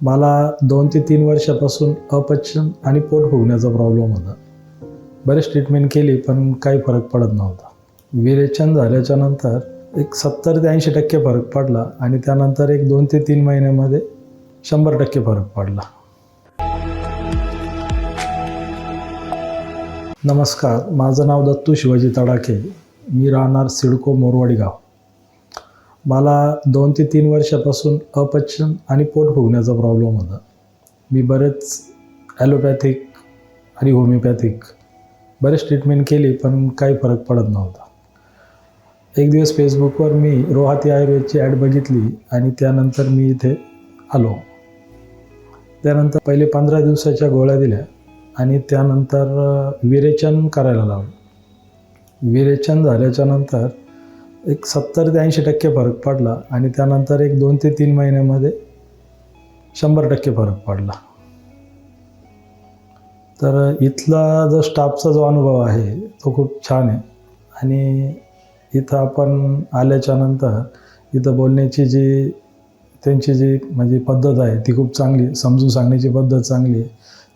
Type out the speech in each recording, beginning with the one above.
मला दोन ते तीन वर्षापासून अपचन आणि पोट फुगण्याचा प्रॉब्लेम होता. बरेच ट्रीटमेंट केली पण काही फरक पडत नव्हता. विरेचन झाल्याच्यानंतर एक सत्तर ते ऐंशी टक्के फरक पडला आणि त्यानंतर एक दोन ते तीन महिन्यामध्ये शंभर टक्के फरक पडला. नमस्कार माझं नाव दत्तू शिवाजी तडाखे. मी राहणार सिडको मोरवाडी गाव. मला दोन ते तीन वर्षापासून अपचन आणि पोट फुगण्याचा प्रॉब्लेम होता. मी बरेच ॲलोपॅथिक आणि होमिओपॅथिक बरेच ट्रीटमेंट केली पण काही फरक पडत नव्हता. एक दिवस फेसबुकवर मी रोहाती आयुर्वेदची ॲड बघितली आणि त्यानंतर मी इथे आलो. त्यानंतर पहिले पंधरा दिवसाच्या गोळ्या दिल्या आणि त्यानंतर विरेचन करायला लावलं. विरेचन झाल्याच्यानंतर एक सत्तर ते ऐंशी टक्के फरक पडला आणि त्यानंतर एक दोन ते तीन महिन्यामध्ये शंभर टक्के फरक पडला. तर इथला जो स्टाफचा जो अनुभव आहे तो खूप छान आहे. आणि इथं आपण आल्याच्यानंतर इथं बोलण्याची जी त्यांची जी म्हणजे पद्धत आहे ती खूप चांगली समजून सांगण्याची पद्धत चांगली आहे.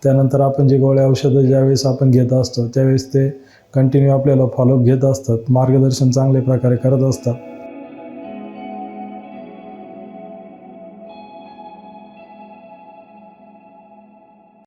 त्यानंतर आपण जे गोळ्या औषधं ज्यावेळेस आपण घेत असतो त्यावेळेस ते कंटिन्यू आपल्याला फॉलोअप घेत असतात मार्गदर्शन चांगल्या प्रकारे करत असतात.